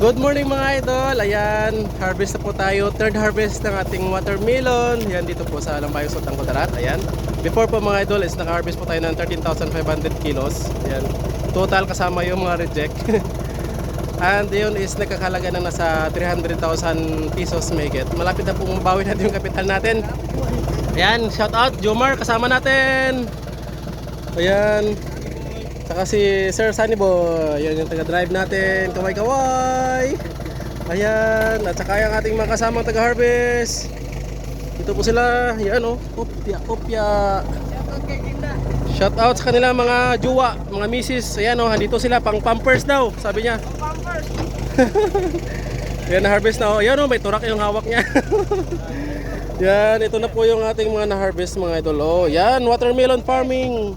Good morning mga idol. Ayan, harvest na po tayo. Third harvest ng ating watermelon. Yan dito po sa Alambayo Sultan Kudarat. Ayan. Before po mga idol is naka-harvest po tayo ng 13,500 kilos. Ayan. Total kasama yung mga reject. And yun is nagkakalaga ng nasa 300,000 pesos megit. Malapit na pong bawi natin yung kapital natin. Ayan, shout out Jomar kasama natin. Ayan. Saka si Sir Sunny Boy, yan yung taga-drive natin, kaway-kaway. Ayan, at saka yung ating mga kasamang taga-harvest. Ito po sila, yan o, oh, kopya, kopya. Shout out sa kanila mga juwa, mga misis. Ayan o, oh, andito sila, pang pampers daw, sabi niya. Yan, na-harvest na o. Ayan o, may turak yung hawak niya. yan, ito na po yung ating mga na-harvest mga idol. Oh, yan, watermelon farming.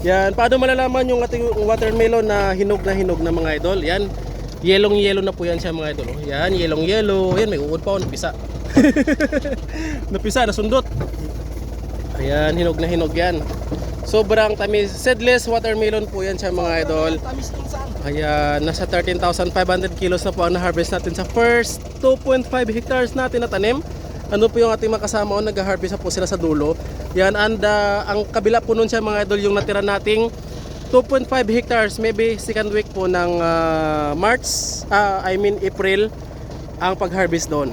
Yan, paano malalaman yung ating watermelon na hinog na hinog na mga idol? Yan, yelong yellow na po yan siya mga idol. oh. Yan, yelong yellow. Yan, may uod pa oh, napisa. napisa, nasundot. Ayan, hinog na hinog yan. Sobrang tamis. Seedless watermelon po yan siya mga idol. Ayan, nasa 13,500 kilos na po ang na-harvest natin sa first 2.5 hectares natin na tanim. Ano po yung ating makasama o nag-harvest na po sila sa dulo. Yan, and uh, ang kabila po nun siya mga idol yung natira nating 2.5 hectares, maybe second week po ng ah, March, ah, I mean April, ang pag-harvest doon.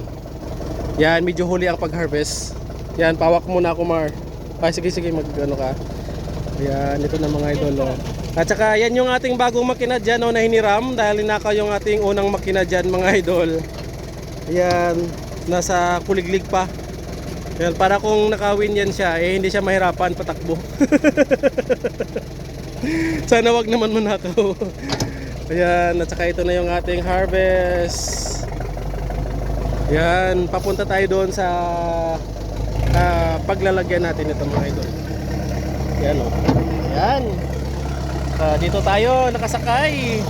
Yan, medyo huli ang pag-harvest. Yan, pawak muna ako Mar. Ay, sige, sige, mag ano ka. Yan, ito na mga idol. Oh. At saka yan yung ating bagong makina dyan oh, na hiniram dahil ninakaw yung ating unang makina dyan mga idol. Yan, nasa kuliglig pa. Yan, para kung nakawin yan siya, eh hindi siya mahirapan patakbo. Sana wag naman manakaw. Ayan, at saka ito na yung ating harvest. Yan, papunta tayo doon sa ah, paglalagyan natin ito mga idol. Yan o. Yan. Ah, dito tayo, nakasakay.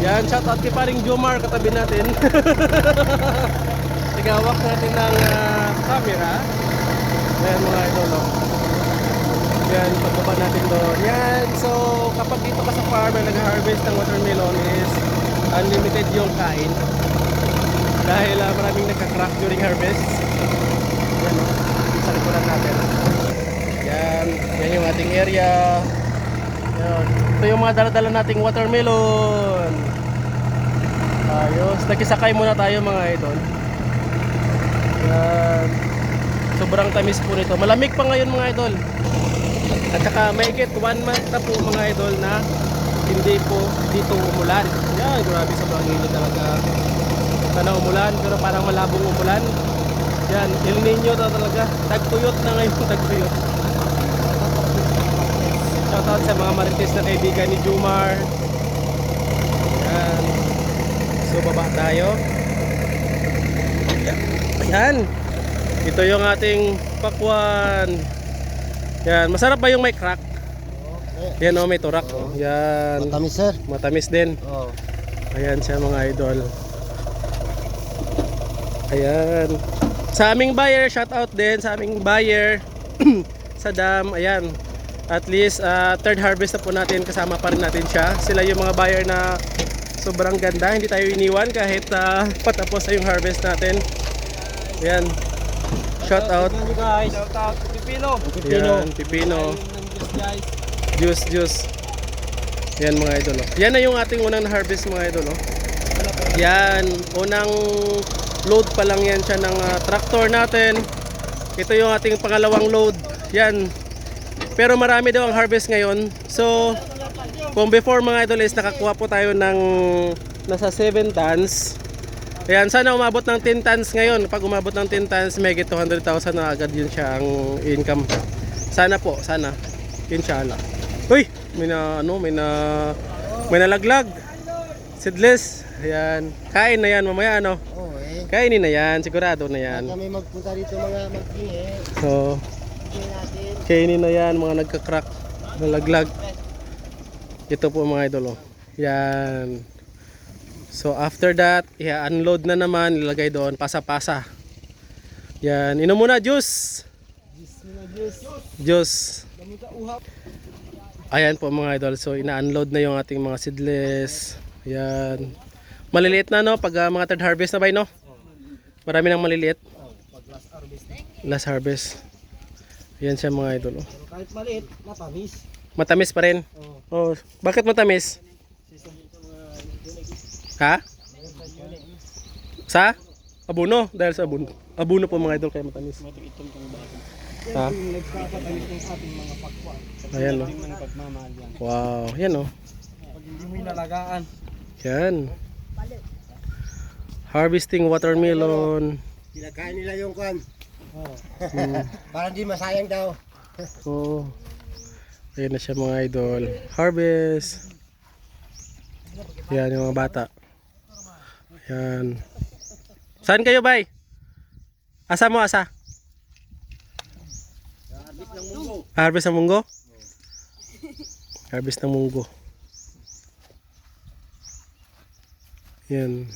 Yan, shout out kay paring Jomar, katabi natin. Tigawak natin ng ah, camera. Ayan mga idol. Oh. Yan, pagbaba natin doon. Yan, so kapag dito ka sa farm na nag-harvest ng watermelon is unlimited yung kain. Dahil ah, maraming nagka-crack during harvest. Yan, oh. sa likuran natin. Yan, yan yung ating area. Yan. Ito yung mga dala-dala nating watermelon. Ayos. Nakisakay muna tayo mga idol. Yan. Sobrang tamis po nito. Malamig pa ngayon mga idol. At saka may get one month na po mga idol na hindi po dito umulan. Yan, grabe sa init talaga. Sana umulan pero parang malabong umulan. Yan, El Nino na talaga. Tagtuyot na ngayon, tagtuyot. Shoutout sa mga marites na kaibigan ni Jumar. Yan. So baba tayo. Yan. Ito yung ating pakwan. Yan, masarap ba yung may crack? Yan oh, may turak. oh. Yan, Matamis sir. matamis din. Oh. Ayan siya mga idol. Ayan. Sa aming buyer, shout out din sa aming buyer sa dam. Ayan. At least ah, third harvest na po natin kasama pa rin natin siya. Sila yung mga buyer na sobrang ganda. Hindi tayo iniwan kahit ah, patapos na yung harvest natin. Ayan. Shout out. Guys. Shout out to Pipino. Pipino. Yan, pipino. Guys. Juice, juice. Yan mga idol. Oh. Yan na yung ating unang na-harvest mga idol. Oh. Yan, unang load pa lang yan siya ng ah, tractor natin. Ito yung ating pangalawang load. Yan. Pero marami daw ang harvest ngayon. So, kung before mga idol is nakakuha po tayo ng nasa 7 tons. Ayan, sana umabot ng 10 tons ngayon. Pag umabot ng 10 tons, may 200,000 na agad yun siya ang income. Sana po, sana. Inshallah. Uy, may na ano, may na may nalaglag. Seedless. Ayan. Kain na yan mamaya ano. Oh eh. Kainin na yan, sigurado na yan. Kami magpunta dito mga mag-ihi. So, Tingnan natin. kainin na yan mga nagka-crack, nalaglag. Ito po mga idol oh. Yan. So after that, i-unload na naman, ilagay doon, pasa-pasa. Yan, inom muna juice. Juice. Dami ka uhap. Ayan po mga idol. So ina-unload na yung ating mga seedless. Ayan. Maliliit na no pag ah, mga third harvest na ba no? Marami nang maliliit. Pag last harvest. Last harvest. Yan siya mga idol. oh. Pero kahit maliit, matamis. Matamis pa rin. Oh. Oh, bakit matamis? Ha? Sa? Abuno. Dahil sa abuno. Abuno po mga idol kaya matamis. Ha? Ayan yan. Wow. Yan oh. Pag hindi mo inalagaan. Yan. Harvesting watermelon. Kinakain nila yung kwan. Hmm. Para di masayang daw. Oh. Ayan na siya mga idol. Harvest. Yan yung mga bata. Yan. Saan kayo, bay? Asa mo, asa? Harvest ng munggo? Harvest ng munggo. Yan.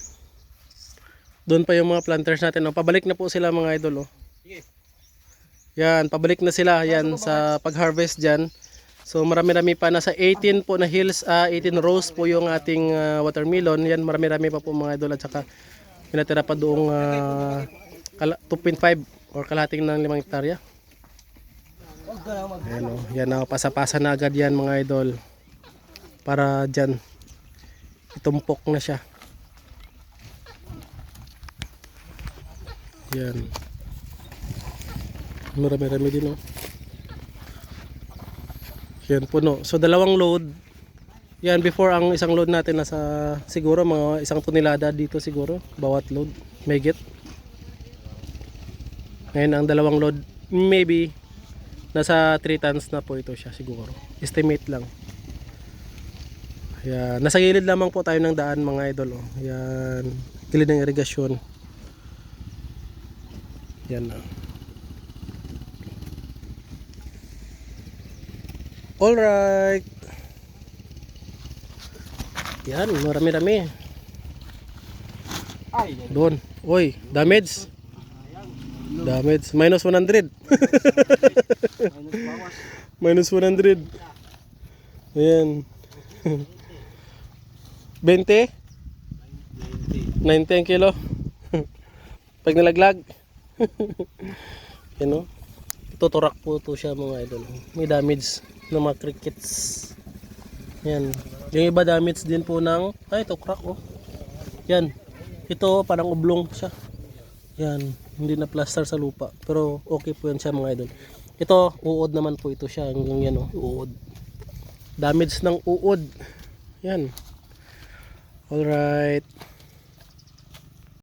Doon pa yung mga planters natin. Oh. Pabalik na po sila mga idol. Oh. Yan, pabalik na sila yan sa pag-harvest dyan. So marami-rami pa nasa 18 po na hills, ah 18 rows po yung ating ah, watermelon. Yan marami-rami pa po mga idol at saka pinatira pa doong ah, kala- 2.5 or kalahating ng 5 hektarya. Ayan o, yan o, pasa-pasa na agad yan mga idol. Para dyan, itumpok na siya. Yan. Marami-rami din o. Yan puno. So dalawang load. Yan before ang isang load natin nasa siguro mga isang tonelada dito siguro bawat load. May get. Ngayon ang dalawang load maybe nasa 3 tons na po ito siya siguro. Estimate lang. Yan. Nasa gilid lamang po tayo ng daan mga idol. Oh. Yan. Gilid ng irigasyon. Yan na. Alright. Yan, marami-rami. Ay, Doon. Uy, damage. Damage. Minus 100. Minus 100. Ayan. 20? 90 ang kilo. Pag nalaglag. Yan o. Tuturak po to siya mga idol. May damage ng mga crickets. Yan. Yung iba damage din po ng... Ay, ito crack oh. Yan. Ito parang oblong siya. Yan. Hindi na plaster sa lupa. Pero okay po yan siya mga idol. Ito, uod naman po ito siya. Hanggang yan oh, uod. Damage ng uod. Yan. Alright.